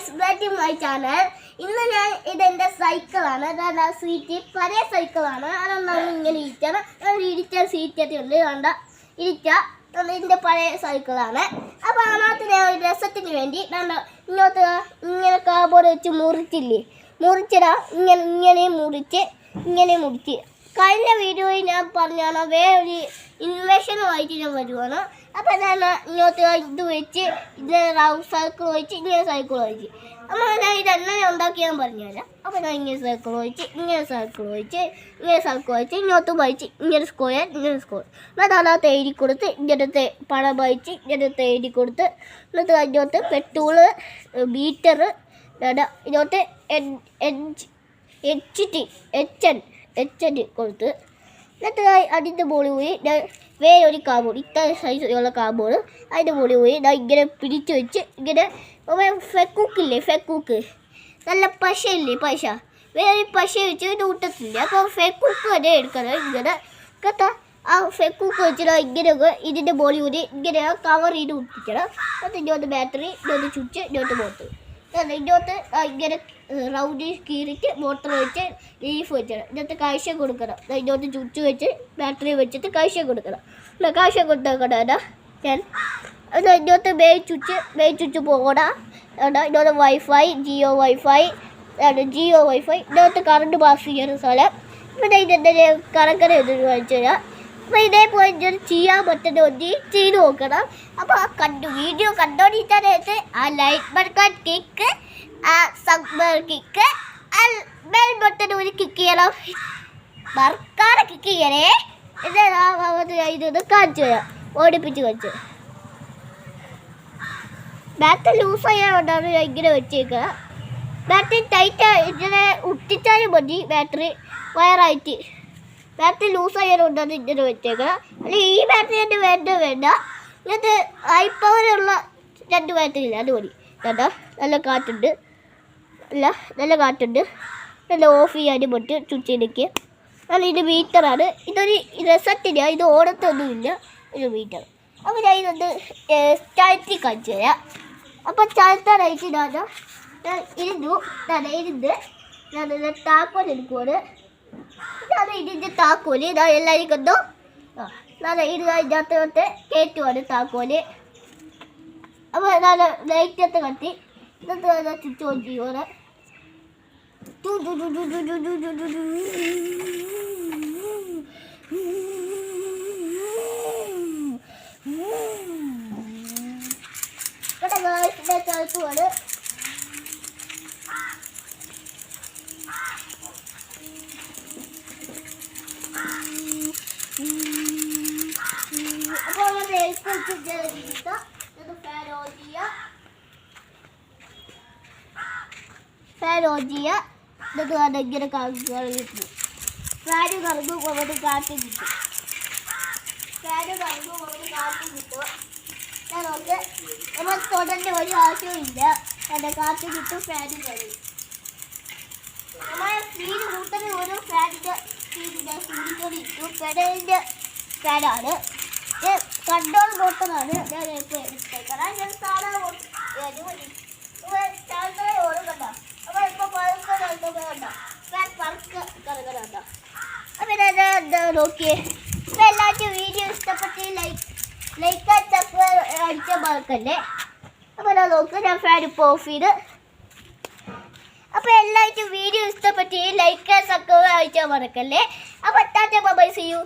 Guys back my channel ഇന്ന് ഞാൻ ഇതെന്റെ സൈക്കിളാണ് അതല്ല സീറ്റ് പഴയ സൈക്കിളാണ് അതൊന്നാണ് ഇങ്ങനെ ഇരിക്കണം? ഇരിച്ച സീറ്റൊക്കെ ഉണ്ട്. കണ്ട? ഇരിക്കാം ഇതിന്റെ പഴയ സൈക്കിളാണ് അപ്പോൾ അതിനകത്ത് ഞാൻ ഒരു രസത്തിന് വേണ്ടി കണ്ട ഇങ്ങോട്ട് ഇങ്ങനെ കാബോർഡ് വെച്ച് മുറിച്ചില്ലേ? മുറിച്ചിടാ. ഇങ്ങനെ ഇങ്ങനെ മുറിച്ച് ഇങ്ങനെ മുറിച്ച്. കഴിഞ്ഞ വീഡിയോയിൽ ഞാൻ പറഞ്ഞാണ് വേറൊരു ഇൻവെഷനുമായിട്ട് ഞാൻ വരുവാണ്. അപ്പം ഞാൻ ഇങ്ങോട്ട് ഇത് വെച്ച് ഇത് റൗണ്ട് സർക്കിൾ വെച്ച് ഇങ്ങനെ സൈക്കിൾ വെച്ച്. അപ്പോൾ ഞാൻ ഇതെങ്ങനെ ഉണ്ടാക്കി ഞാൻ പറഞ്ഞുതരാം. അപ്പോൾ ഞാൻ ഇങ്ങനെ സർക്കിൾ വെച്ച് ഇങ്ങനെ സർക്കിൾ വെച്ച് ഇങ്ങനെ സർക്കിൾ വെച്ച് ഇങ്ങോട്ട് വായിച്ച് ഇങ്ങനെ സ്ക്വയർ ഇങ്ങനെ സ്ക്വയർ എന്നിട്ട് അതിനകത്ത് എഴുതി കൊടുത്ത് ഇങ്ങനത്തെ പണം വായിച്ച് ഇങ്ങനത്തെ എഴുതി കൊടുത്ത് എന്നിട്ട് അതിനകത്ത് പെട്രോൾ ബീറ്റർ ഇതിനകത്ത് H H T H N H N കൊടുത്ത്. എന്നിട്ട് അതിന്റെ മുകളിൽ പോയി ഞാൻ വേറെ ഒരു കാബോർഡ് ഇത്ര സൈസ് ഉള്ള കാബോർഡ് അതിന്റെ മുകളിൽ പോയി ഇതാ ഇങ്ങനെ പിടിച്ചു വെച്ച് ഇങ്ങനെ ഫെക്കൂക്കില്ലേ ഫെക്കൂക്ക്? നല്ല പശയില്ലേ പശ? വേറെ പശ വെച്ച് ഇത് ഊട്ടത്തില്ല അപ്പോൾ ഫെക്കൂക്ക് തന്നെ എടുക്കണം. ഇങ്ങനെ കേട്ടോ ആ ഫെക്കൂക്ക് വെച്ചിട്ട് ഇങ്ങനെ ഇതിന്റെ മുകളിൽ കൂടി ഇങ്ങനെ കവർ ചെയ്ത് ഒട്ടിക്കണം എന്നിട്ട് ഇങ്ങോട്ട് ബാറ്ററി ഇങ്ങോട്ട് ചുറ്റ് ഇങ്ങോട്ട് മോട്ടർ ഇതിനകത്ത് ഇങ്ങനെ റൗണ്ട് കീറിയിട്ട് മോട്ടർ വെച്ച് ലീഫ് വെച്ചണം. ഇതിനകത്ത് കാഴ്ച കൊടുക്കണം. ഇതിനകത്ത് ചുറ്റ് വെച്ച് ബാറ്ററി വെച്ചിട്ട് കാഴ്ച കൊടുക്കണം. എന്നാ കാഴ്ച കൊടുത്തേക്കണം ഞാൻ അത് ഇതിനകത്ത് മേ ചുച്ച് മേ ചുച്ച് പോകണ. ഇതിനകത്ത് wifi Jio wifi Jio wifi ഇതിനകത്ത് കറണ്ട് പാസ് ചെയ്യുന്ന സ്ഥലം. ഇവിടെ ഇതിന്റെ കറക്കര ഇത് കാണിച്ചു തരാം അപ്പോൾ ഇതേപോലെ ഞാൻ ചെയ്യാൻ പറ്റുന്ന ഒന്ന് ചെയ്ത് നോക്കണം. അപ്പോൾ ആ കണ്ടു വീഡിയോ കണ്ടോണ്ടിരിക്കാനായിട്ട് ആ ലൈറ്റ് ബട്ടൺ കിക്ക് ആ സബ് കിക്ക് ആ ബെൽ ബട്ടൺ ഒരു കിക്ക് ചെയ്യണം. മറക്കാതെ കിക്ക് ചെയ്യണേ. ഇത് ഇതൊന്ന് കാണിച്ചു തരാം. ഓടിപ്പിച്ച് കാണിച്ചു ബാറ്റ് ലൂസ് ആയതുകൊണ്ടാണ് ഞാൻ ഇങ്ങനെ വെച്ചേക്കുക ബാറ്ററി ടൈറ്റ് ഇങ്ങനെ ഉട്ടിച്ചാലും മതി. ബാറ്ററി വയറായിട്ട്. ബാറ്ററി ലൂസ് ആയതുകൊണ്ടാണ് ഇങ്ങനെ വെച്ചേക്കുക അല്ലെങ്കിൽ ഈ ബാറ്ററി തന്നെ വേണ്ട വേണ്ട. ഇങ്ങനത്തെ ഹൈ പവറുള്ള രണ്ട് ബാറ്ററി ഇല്ല അത് മതി. കേട്ടോ നല്ല കാറ്റുണ്ട്. അല്ല നല്ല കാറ്റുണ്ട്. നല്ല ഓഫ് ചെയ്യാനും പറ്റും ചുറ്റി നിൽക്കുക അല്ല ഇത് മീറ്ററാണ് ഇതൊരു റിസൾട്ടില്ല ഇത് ഓടത്തൊന്നുമില്ല. ഒരു മീറ്റർ അപ്പോൾ ഞാൻ ഇതൊന്ന് ചാഴ്ത്തി കാണിച്ചു തരാം. അപ്പോൾ ചാഴ്ത്താനായിട്ട് ഞാൻ ഇരുന്നു. ഞാൻ ഇരുന്ന് ഞാൻ താക്കോൽ എടുക്കുവാണ്. ನಾನು ಇದ್ದಿದ್ದು ತಾಕೋಲಿ ನಾನು ಎಲ್ಲರಿಗದ್ದು ನಾನು ಇದು ಜಾತ್ರೆ ಕೇಟುವನ್ನು ತಾಕೋಲಿ അപ്പോൾ ഞാൻ ലൈറ്റത്തെ കത്തി എന്നിട്ട് നല്ല ചുറ്റു കൊഞ്ചി പോലെ കേട്ടോ ചുറ്റുമാണ് ഫാൻ ഓൺ ചെയ്യുക. എന്നിട്ട് അത് ഇങ്ങനെ കറങ്ങിട്ടു ഫാന് കറങ്ങും അവിടെ കാറ്റ് കിട്ടും. ഫാന് കറങ്ങും അവിടെ കാറ്റ് കിട്ടും. നോക്ക് നമ്മൾ തൊടേണ്ട ഒരു ആവശ്യമില്ല എന്റെ കാറ്റ് കിട്ടും ഫാന് കഴിയും നമ്മളെ സ്പീഡ് കൂട്ടുന്ന ഒരു ഫാനിന്റെ സ്പീഡിന്റെ കൂടിക്കൊണ്ടിരിക്കും പെടലിന്റെ ഫാനാണ് കൺട്രോൾ ബോട്ടനാണ് ഞാൻ വീഡിയോ ഇഷ്ടപ്പെട്ട് ലൈക്ക് ലൈക്ക് അടിച്ച മറക്കല്ലേ? അപ്പോൾ ഞാൻ നോക്കുക ഞാൻ ഫാൻ ഇപ്പോൾ ഓഫ് ചെയ്ത്. അപ്പോൾ എല്ലാവർക്കും വീഡിയോ ഇഷ്ടപ്പെട്ട് ലൈക്ക് സബ്സ്ക്രൈബ് അയച്ചാൽ മറക്കല്ലേ? അപ്പോൾ ടാറ്റ ബൈ സി യു